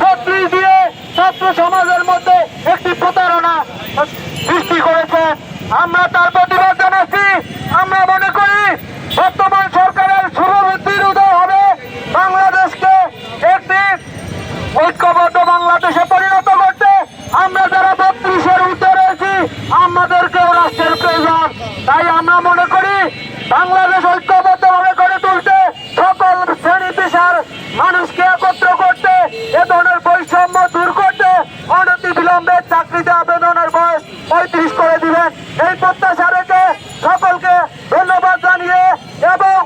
বত্রিশ দিয়ে ছাত্র সমাজের মধ্যে একটি প্রতারণা সৃষ্টি করেছে। আমরা তার প্রতিবাদ জানাচ্ছি। আমরা মনে করি, বর্তমান সরকারের শুভবৃদ্ধির উদয় হবে বাংলাদেশকে একটি ঐক্যবদ্ধ বাংলাদেশে পরিণত করতে। আমরা যারা বত্রিশের উঠে রয়েছি, আমাদেরকেও রাষ্ট্রের প্রয়োজন। তাই আমরা মনে করি বাংলাদেশ ঐক্যবদ্ধ ভাবে গড়ে তুলতে সকল শ্রেণি পেশার মানুষকে একত্র করতে এ ধরনের বৈষম্য দূর করতে অনতি বিলম্বে চাকরিতে আবেদনের বয়স পঁয়ত্রিশ করে দিবেন। এই প্রত্যাশা সকলকে ধন্যবাদ জানিয়ে এবং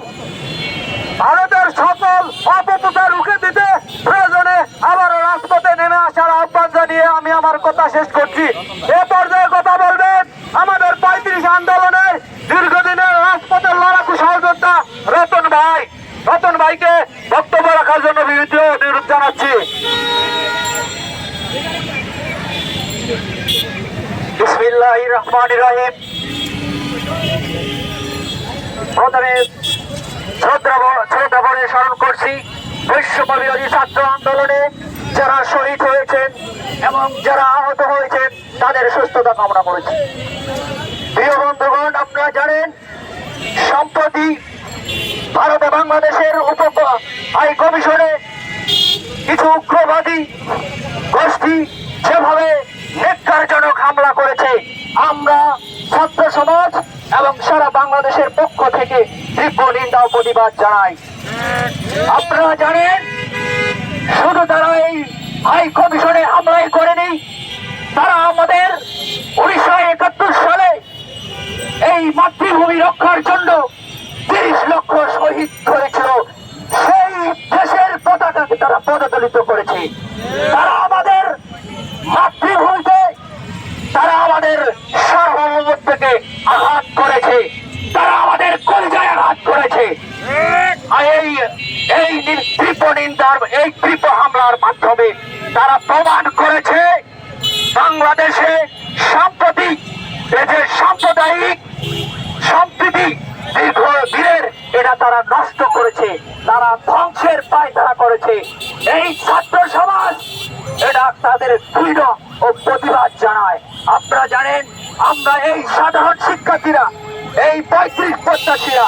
ভারতের সকল অপপ্রচার রুখে দিতে প্রয়োজনে আবারও রাজপথে নেমে আসার আহ্বান জানিয়ে আমি আমার কথা শেষ করছি। এ পর্যায়ে কথা বলবেন আমাদের পঁয়ত্রিশ আন্দোলনের দীর্ঘদিনের রাজপথের লড়াকু সহযোদ্ধা রতন ভাই। রতন ভাইকে বক্তব্য রাখার জন্য বিরুদ্ধ অনুরোধ জানাচ্ছি বিসমিল্লাহ রহমান রহিম জানেন সম্প্রতি ভারতে বাংলাদেশের উপ হাই কমিশনে কিছু উগ্রবাদী গোষ্ঠী যেভাবে নেককারজনক হামলা করেছে। আমরা ছাত্র সমাজ এবং সারা বাংলাদেশের পক্ষ থেকে তীব্র নিন্দা ও প্রতিবাদ জানাই। আপনারা জানেন, শুধু তারা এই হাই কমিশনে হামলাই করেনি, তারা আমাদের উনিশশো একাত্তর সালে এই মাতৃভূমি রক্ষার জন্য তিরিশ লক্ষ শহীদ করেছিল। সেই দেশের পতাকাকে তারা পদদলিত করেছে তারা আমাদের মাতৃভূমিতে তারা আমাদের সার্বভৌমত্বকে আঘাত করেছে। তারা আমাদের কলিজায় আঘাত করেছে। এই এই তীব্র নিন্দার এই তীব্র হামলার মাধ্যমে তারা প্রমাণ করেছে, বাংলাদেশে সাম্প্রতিক যে সাম্প্রদায়িক সম্প্রীতি দীর্ঘ দিনের, এটা তারা নষ্ট করেছে, তারা ধ্বংসের পায়তারা করেছে। এই ছাত্র সমাজ, এটা তাদের দৃঢ় ও প্রতিবাদ জানায়। আপনারা জানেন আমরা এই সাধারণ শিক্ষার্থীরা, এই পঁয়ত্রিশ প্রত্যাশীরা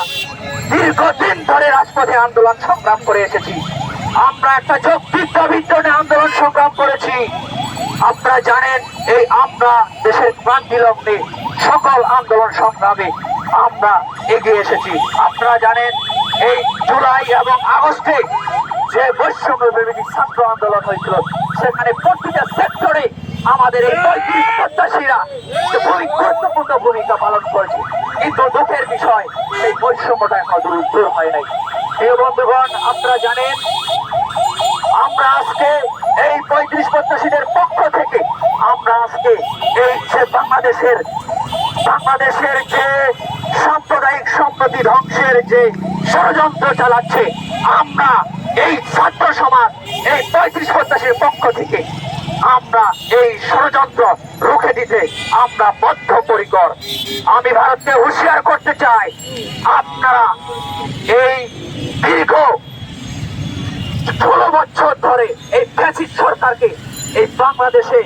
দীর্ঘদিন ধরে রাজপথে আন্দোলন সংগ্রাম করে এসেছি। আমরা একটা যৌক্তিক দাবির আন্দোলন সংগ্রাম করেছি। আপনারা জানেন, এই আমরা দেশের ক্রান্তি লগ্নে সকল আন্দোলন সংগ্রামে আমরা এগিয়ে এসেছি। আপনারা জানেন, এই জুলাই এবং আগস্টে যে বৈষম্য বিরোধী ছাত্র আন্দোলন হয়েছিল, সেখানে প্রতিটা সেক্টরে আমাদের এই পঁয়ত্রিশ প্রত্যাশীরা গুরুত্বপূর্ণ ভূমিকা পালন করেছে। কিন্তু দুঃখের বিষয় এই বৈষম্যটা এখন দূর দূর হয় নাই। প্রিয় বন্ধুগণ, আপনারা জানেন, আমরা আজকে এই পঁয়ত্রিশ প্রত্যাশীদের পক্ষ থেকে, আমরা আজকে এই যে বাংলাদেশের বাংলাদেশের যে সাম্প্রদায়িক সম্প্রতি ধ্বংসের যে ষড়যন্ত্র চালাচ্ছে, আমরা এই ছাত্র সমাজ, এই পঁয়ত্রিশ প্রত্যাশীর পক্ষ থেকে আমরা এই ষড়যন্ত্র রুখে দিতে আমরা বদ্ধপরিকর। আমি ভারতকে হুঁশিয়ার করতে চাই। আপনারা এই দীর্ঘ ষোলো বছর ধরে এই ফ্যাসিস্ট সরকারকে এই বাংলাদেশে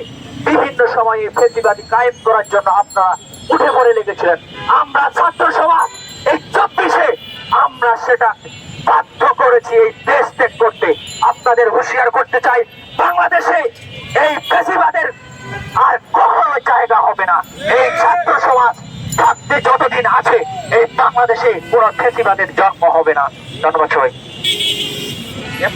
বিভিন্ন সময়ে ফেসিবাদী কায়েম করার জন্য আপনারা উঠে পড়ে লেগেছিলেন। আমরা ছাত্র সমাজ, এই চব্বিশে আমরা সেটা বাধ্য করেছি এই দেশ ত্যাগ করতে। আপনাদের হুঁশিয়ার করতে চাই। থাকতে যতদিন আছে এই বাংলাদেশে কোন ফেসিবাদের জন্ম হবে না। ধন্যবাদ সবাই